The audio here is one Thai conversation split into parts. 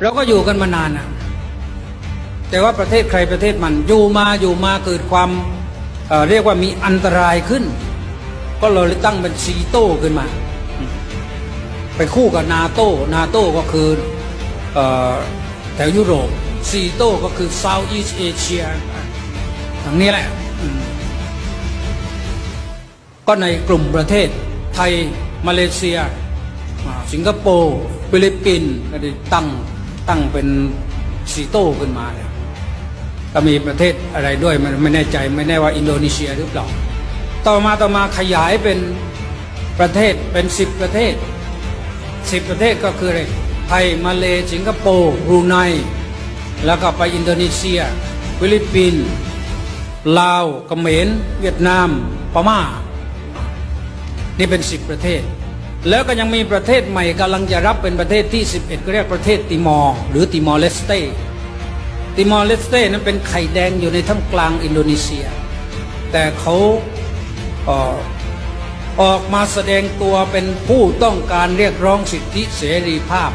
เราก็อยู่กันมานานนะแต่ว่าประเทศใครประเทศมันอยู่มาอยู่มาเกิดความเเรียกว่ามีอันตรายขึ้น ก็เราเลยตั้งเป็นซีโต้ขึ้นมา ไปคู่กับนาโต้นาโต้ก็คืออแถวยุโรปซีโต้ก็คือ South East Asia ทางนี้แหละ ก็ในกลุ่มประเทศไทย มาเลเซีย สิงคโปร์ฟิลิปปินส์ก็ได้ตั้ง ตั้งเป็นซีโต้ขึ้นมาเลยก็มีประเทศอะไรด้วยมันไม่แน่ใจไม่แน่ว่าอินโดนีเซียหรือเปล่า ต่อมาต่อมาขยายเป็นประเทศเป็นสิบประเทศสิบประเทศก็คืออะไรไทยมาเลสิงคโปร์บรูไนแล้วก็ไปอินโดนีเซีย ฟิลิปปินส์ลาวเขมรเวียดนามพม่านี่เป็นสิบประเทศ แล้วก็ยังมีประเทศใหม่กำลังจะรับเป็นประเทศที่ 11ก็เรียกประเทศติมอร์หรือติมอร์เลสเตติมอร์เลสเตนั้นเป็นไข่แดงอยู่ในท่ามกลางอินโดนีเซีย แต่เขาเอออกมาแสดงตัวเป็นผู้ต้องการเรียกร้องสิทธิเสรีภาพ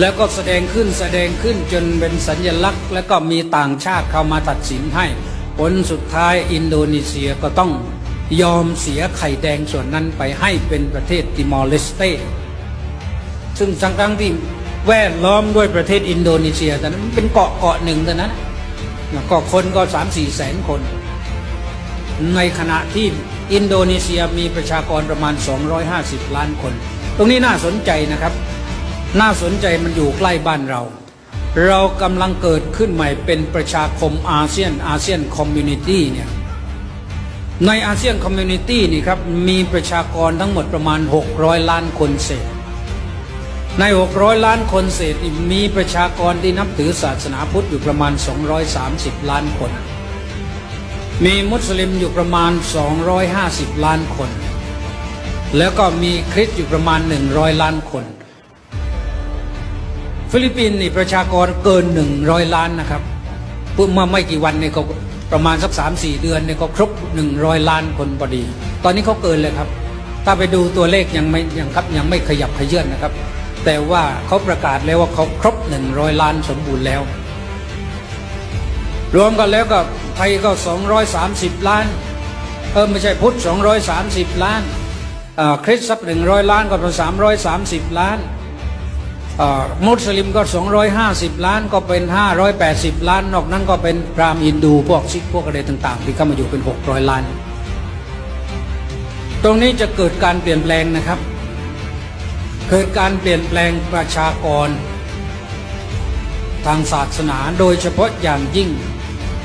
แล้วก็แสดงขึ้นแสดงขึ้นจนเป็นสัญลักษณ์ แล้วก็มีต่างชาติเข้ามาตัดสินให้ ผลสุดท้ายอินโดนีเซียก็ต้อง ยอมเสียไข่แดงส่วนนั้นไปให้เป็นประเทศติมอร์เลสเต ซึ่งทั้งทั้งที่แวดล้อมด้วยประเทศอินโดนีเซีย แต่นั้นเป็นเกาะเกาะหนึ่งเท่นั้นนะก็คนก็สามสี่แสนคน ในขณะที่อินโดนีเซียมีประชากรประมาณ 250 ล้านคน ตรงนี้น่าสนใจนะครับ น่าสนใจมันอยู่ใกล้บ้านเรา เรากำลังเกิดขึ้นใหม่เป็นประชาคมอาเซียนอาเซียนคอมมูนิตี้เนี่ย ในอาเซียนคอมมูนิตี้นี่ครับมีประชากรทั้งหมดประมาณ 600 ล้านคนเศษ ใน 600 ล้านคนเศษมีประชากรที่นับถือศาสนาพุทธอยู่ประมาณ 230 ล้านคน มีมุสลิมอยู่ประมาณ 250 ล้านคน แล้วก็มีคริสต์อยู่ประมาณ 100 ล้านคน ฟิลิปปินส์นี่ประชากรเกิน 100 ล้านนะครับเพิ่งมื่อไม่กี่วันเนี่ยก็ ประมาณสัก 3-4 เดือนเนี่ยก็ครบ 100 ล้านคนพอดี ตอนนี้เขาเกินเลยครับ ถ้าไปดูตัวเลขยังไม่ยังครับยังไม่ขยับขยื่นนะครับ แต่ว่าเขาประกาศแล้วว่าเขาครบ 100 ล้านสมบูรณ์แล้ว รวมกันแล้วก็ไทยก็ 230 ล้าน เออไม่ใช่พุทธ 230 ล้านอ่อคริสต์สัก100 ล้านก็เป็น330 ล้าน มุสลิมก็ 250 ล้านก็เป็น 580 ล้าน นอกนั้นก็เป็นพราหมณ์ฮินดู พวกซิกพวกอะไรต่างๆ ที่เข้ามาอยู่เป็น 600 ล้าน ตรงนี้จะเกิดการเปลี่ยนแปลงนะครับ เกิดการเปลี่ยนแปลงประชากร ทางศาสนาโดยเฉพาะอย่างยิ่ง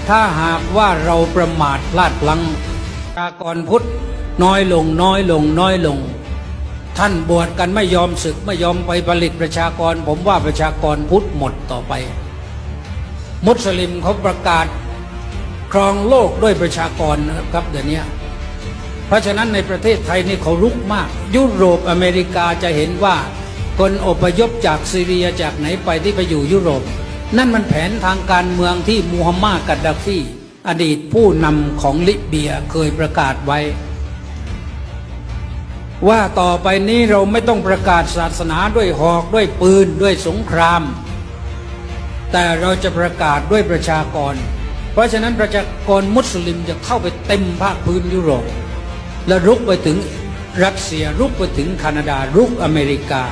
ถ้าหากว่าเราประมาทพลาดพลั้งประชากรพุทธน้อยลงน้อยลงน้อยลง ท่านบวชกันไม่ยอมศึกไม่ยอมไปผลิตประชากร ผมว่าประชากรพุทธหมดต่อไป มุสลิมเขาประกาศครองโลกด้วยประชากรนะครับเดี๋ยวนี้เพราะฉะนั้นในประเทศไทยนี่เขารุกมาก ยุโรปอเมริกาจะเห็นว่า คนอพยพจากซีเรียจากไหนไปที่ไปอยู่ยุโรป นั่นมันแผนทางการเมืองที่มูฮัมหมัดกัดดาฟีอดีตผู้นำของลิเบียเคยประกาศไว้ ว่าต่อไปนี้เราไม่ต้องประกาศศาสนาด้วยหอกด้วยปืนด้วยสงคราม แต่เราจะประกาศด้วยประชากร เพราะฉะนั้นประชากรมุสลิมจะเข้าไปเต็มภาคพื้นยุโรป และรุกไปถึงรัสเซียรุกไปถึงแคนาดารุกอเมริกา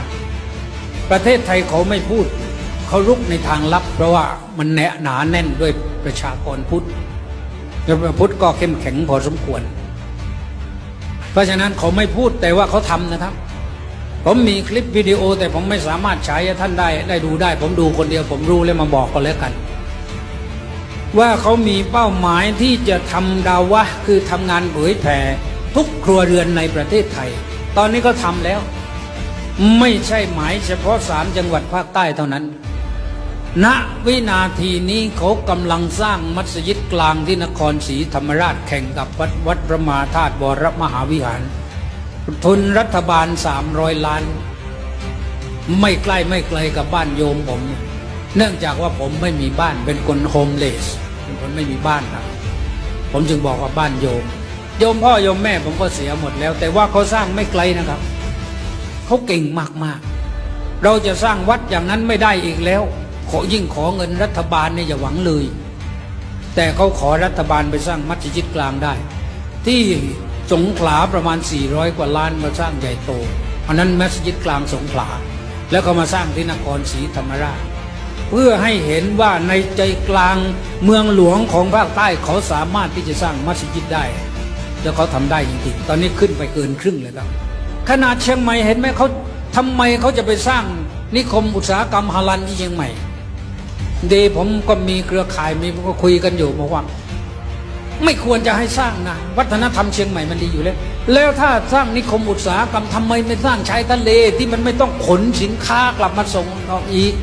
ประเทศไทยเขาไม่พูด เขารุกในทางลับ เพราะว่ามันแนะหนาแน่นด้วยประชากรพุทธแล้วพุทธก็เข้มแข็งพอสมควร เพราะฉะนั้นเขาไม่พูดแต่ว่าเขาทำนะครับ ผมมีคลิปวิดีโอแต่ผมไม่สามารถใช้ให้ท่านได้ได้ดูได้ ผมดูคนเดียวผมรู้แล้วมาบอกก็แล้วกัน ว่าเขามีเป้าหมายที่จะทำดาวะคือทำงานเผยแผ่ทุกครัวเรือนในประเทศไทย ตอนนี้ก็ทำแล้ว ไม่ใช่หมายเฉพาะสามจังหวัดภาคใต้เท่านั้น ณวินาทีนี้เขากำลังสร้างมัสยิดกลางที่นครศรีธรรมราชแข่งกับวัดวัดพระมาธาตุวรมหาวิหาร ทุนรัฐบาล 300 ล้าน ไม่ใกล้ไม่ไกลกับบ้านโยมผม เนื่องจากว่าผมไม่มีบ้านเป็นคนโฮมเลสเป็นคนไม่มีบ้านนะผมจึงบอกว่าบ้านโยม โยมพ่อโยมแม่ผมก็เสียหมดแล้ว แต่ว่าเขาสร้างไม่ไกลนะครับเขาเก่งมากเราจะสร้างวัดอย่างนั้นไม่ได้อีกแล้ว ขอยิ่งขอเงินรัฐบาลเนี่ยอย่าหวังเลย แต่เขาขอรัฐบาลไปสร้างมัสยิดกลางได้ ที่สงขลาประมาณ 400 กว่าล้านมาสร้างใหญ่โตอันนั้นมัสยิดกลางสงขลา แล้วก็มาสร้างที่นครศรีธรรมราช เพื่อให้เห็นว่าในใจกลางเมืองหลวงของภาคใต้เขาสามารถที่จะสร้างมัสยิดได้ แล้วเขาทำได้จริงๆตอนนี้ขึ้นไปเกินครึ่งเลยครับขนาดเชียงใหม่เห็นไหมเขาทำไมเขาจะไปสร้างนิคมอุตสาหกรรมฮาลันที่เชียงใหม่ ดย์ผมก็มีเครือข่ายมีก็คุยกันอยู่บอกว่า ไม่ควรจะให้สร้างนะวัฒนธรรมเชียงใหม่มันดีอยู่แล้ว แล้วถ้าสร้างนิคมอุตสาหกรรมทำไมไม่สร้างชายทะเลที่มันไม่ต้องขนสินค้ากลับมาส่งออกอีก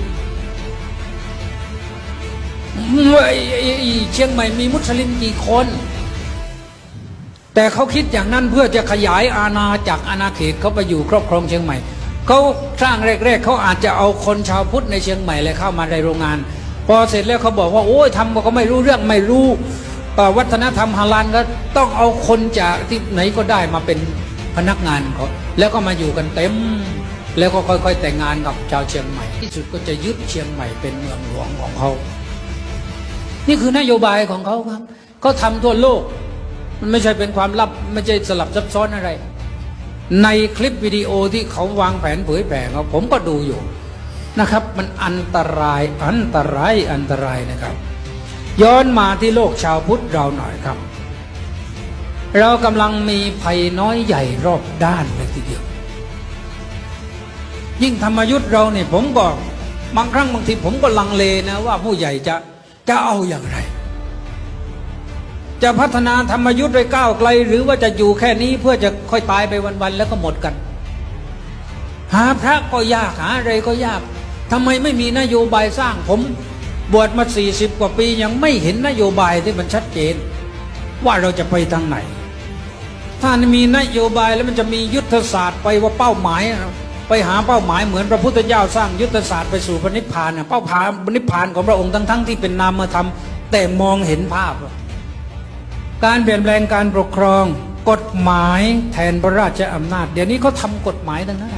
ไอ้ไอ้ไอ้เชียงใหม่มีมุสลิมกี่คน แต่เขาคิดอย่างนั้นเพื่อจะขยายอาณาจากอาณาเขตเขาไปอยู่ครอบครองเชียงใหม่เขาสร้างแรกๆเขาอาจจะเอาคนชาวพุทธในเชียงใหม่เลยเข้ามาในโรงงาน พอเสร็จแล้วเขาบอกว่าโอ้ยทำก็ไม่รู้เรื่องไม่รู้วัฒนธรรมฮาลาลก็ต้องเอาคนจากที่ไหนก็ได้มาเป็นพนักงานเขาแล้วก็มาอยู่กันเต็ม แล้วก็ค่อย ๆ แต่งงานกับชาวเชียงใหม่ ที่สุดก็จะยึดเชียงใหม่เป็นเมืองหลวงของเขา นี่คือนโยบายของเขาครับเขาทำทั่วโลก มันไม่ใช่เป็นความลับไม่ใช่สลับซับซ้อนอะไร ในคลิปวิดีโอที่เขาวางแผนเผยแผ่เขาผมก็ดูอยู่ นะครับ มันอันตรายอันตรายอันตรายนะครับ ย้อนมาที่โลกชาวพุทธเราหน่อยครับ เรากำลังมีภัยน้อยใหญ่รอบด้านเลยทีเดียว ยิ่งธรรมยุทธ์เราเนี่ยผมก็บางครั้งบางทีผมก็ลังเลนะว่าผู้ใหญ่จะจะเอาอย่างไร จะพัฒนาธรรมยุทธ์ไปก้าวไกล หรือว่าจะอยู่แค่นี้เพื่อจะค่อยตายไปวันๆแล้วก็หมดกัน หาพระก็ยากหาอะไรก็ยาก ทำไมไม่มีนโยบายสร้างผมบวชมาสี่สิบกว่าปียังไม่เห็นนโยบายที่มันชัดเจน ว่าเราจะไปทางไหน ถ้ามีนโยบายแล้วมันจะมียุทธศาสตร์ไปว่าเป้าหมาย ไปหาเป้าหมายเหมือนพระพุทธเจ้าสร้างยุทธศาสตร์ไปสู่พระนิพพานเป้าหมายนิพพานของพระองค์ทั้งๆที่เป็นนามธรรมแต่มองเห็นภาพ การเปลี่ยนแปลงการปกครอง กฎหมายแทนพระราชอำนาจ เดี๋ยวนี้เขาทำกฎหมายทั้งนั้น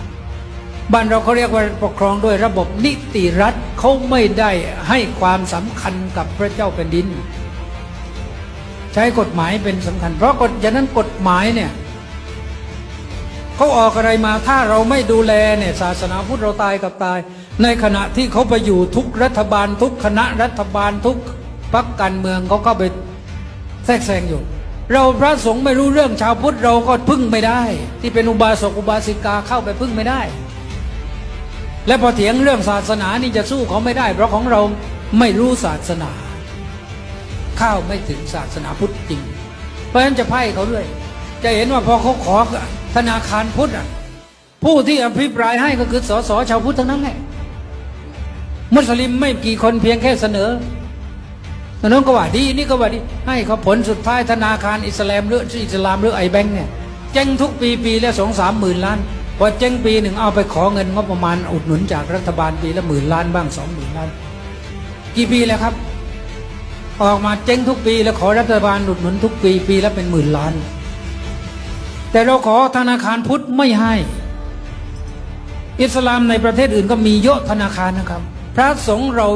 บ้านเราเขาเรียกว่าปกครองด้วยระบบนิติรัฐเขาไม่ได้ให้ความสำคัญกับพระเจ้าแผ่นดิน ใช้กฎหมายเป็นสำคัญ เพราะกฎอย่างนั้นกฎหมายเนี่ยเขาออกอะไรมาถ้าเราไม่ดูแลเนี่ยศาสนาพุทธเราตายกับตาย ในขณะที่เขาไปอยู่ทุกรัฐบาล ทุกคณะรัฐบาลทุกพรรคการเมืองเขาก็ไปแทรกแซงอยู่ เราพระสงฆ์ไม่รู้เรื่องชาวพุทธเราก็พึ่งไม่ได้ ที่เป็นอุบาสกอุบาสิกาเข้าไปพึ่งไม่ได้ และพอเถียงเรื่องศาสนานี่จะสู้เขาไม่ได้ เพราะของเราไม่รู้ศาสนาเข้าไม่ถึงศาสนาพุทธจริง เพราะฉะนั้นจะไพ่เขาด้วย จะเห็นว่าพอเขาขอธนาคารพุทธอะผู้ที่อภิปรายให้ก็คือสสชาวพุทธทั้งนั้นแหละมุสลิมไม่กี่คนเพียงแค่เสนอนนั้นก็ว่าดีนี่ก็ว่าดีให้เขาผลสุดท้ายธนาคารอิสลามหรืออิสลามหรือไอแบงค์เนี่ยเจ๊งทุกปีปีละสองสามหมื่นล้าน พอเจ๊งปีหนึ่งเอาไปขอเงินงบประมาณอุดหนุนจากรัฐบาลปีละหมื่นล้านบ้างสองหมื่นล้าน กี่ปีแล้วครับ ออกมาเจ๊งทุกปีแล้วขอรัฐบาลอุดหนุนทุกปีปีละเป็นหมื่นล้าน แต่เราขอธนาคารพุทธไม่ให้ อิสลามในประเทศอื่นก็มีเยอะธนาคารนะครับ พระสงฆ์เรา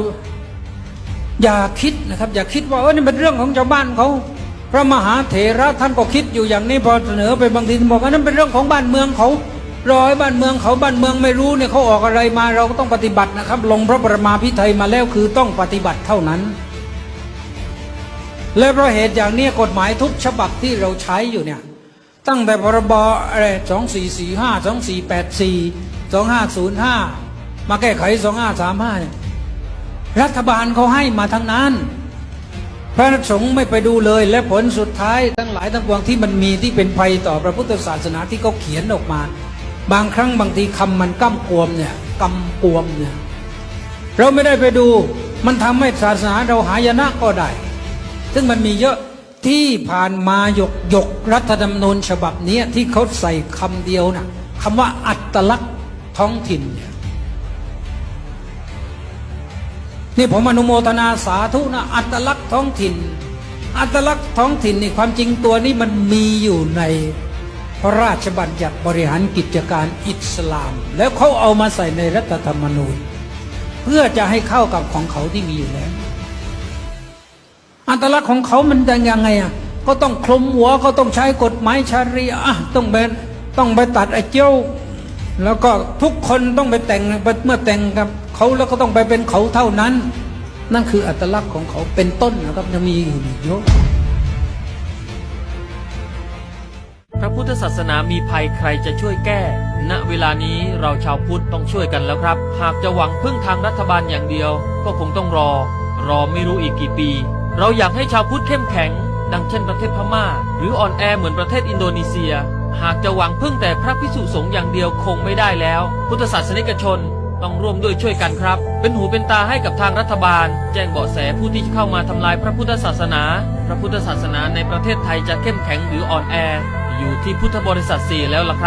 อย่าคิดนะครับ อย่าคิดว่าเออนี่เป็นเรื่องของชาวบ้านเขาพระมหาเถระท่านก็คิดอยู่อย่างนี้พอเสนอไปบางทีบอกว่านั่นเป็นเรื่องของบ้านเมืองเขา รอให้บ้านเมืองเขาบ้านเมืองไม่รู้เนี่ยเขาออกอะไรมาเราก็ต้องปฏิบัตินะครับ ลงพระประมาพิไทยมาแล้วคือต้องปฏิบัติเท่านั้น และเพราะเหตุอย่างนี้กฎหมายทุกฉบับที่เราใช้อยู่เนี่ย ตั้งแต่พรบอะไรสองสี่สี่ห้าสองสี่แปดสี่สองห้าศูนย์ห้ามาแก้ไขสองห้าสามห้ารัฐบาลเขาให้มาทั้งนั้น พระสงฆ์ไม่ไปดูเลย และผลสุดท้ายทั้งหลายทั้งปวงที่มันมีที่เป็นภัยต่อพระพุทธศาสนาที่เขาเขียนออกมา บางครั้งบางทีคำมันก้ำกวมเนี่ยกำกวมเนี่ยเราไม่ได้ไปดู มันทำให้ศาสนาเราหายนะก็ได้ ซึ่งมันมีเยอะที่ผ่านมาหยกหยกรัฐธรรมนูญฉบับนี้ที่เขาใส่คำเดียวนะคำว่าอัตลักษณ์ท้องถิ่นเนี่ยนี่ผมอนุโมทนาสาธุนะอัตลักษณ์ท้องถิ่น อัตลักษณ์ท้องถิ่นนี่ความจริงตัวนี้มันมีอยู่ใน พระราชบัญญัติบริหารกิจการอิสลาม แล้วเขาเอามาใส่ในรัฐธรรมนูญ เพื่อจะให้เข้ากับของเขาที่มีอยู่แล้ว อัตลักษณ์ของเขามันยังไงอะก็ต้องคลุมหัวก็ต้องใช้กฎหมายชารีอะต้องไปต้องไปตัดไอ้เจ้าแล้วก็ทุกคนต้องไปแต่งเมื่อแต่งกับเขาแล้วก็ต้องไปเป็นเขาเท่านั้น นั่นคืออัตลักษณ์ของเขาเป็นต้นนะครับจะมีอยู่เยอะ พระพุทธศาสนามีภัยใครจะช่วยแก้ ณ เวลานี้เราชาวพุทธต้องช่วยกันแล้วครับ หากจะหวังพึ่งทางรัฐบาลอย่างเดียว ก็คงต้องรอ รอไม่รู้อีกกี่ปี เราอยากให้ชาวพุทธเข้มแข็ง ดังเช่นประเทศพม่า หรืออ่อนแอเหมือนประเทศอินโดนีเซีย หากจะหวังพึ่งแต่พระพิสุสงฆ์อย่างเดียวคงไม่ได้แล้ว พุทธศาสนิกชนต้องร่วมด้วยช่วยกันครับ เป็นหูเป็นตาให้กับทางรัฐบาล แจ้งเบาะแสผู้ที่จะเข้ามาทำลายพระพุทธศาสนา พระพุทธศาสนาในประเทศไทยจะเข้มแข็งหรืออ่อนแอ อยู่ที่พุทธบริษัทสี่แล้วล่ะครับ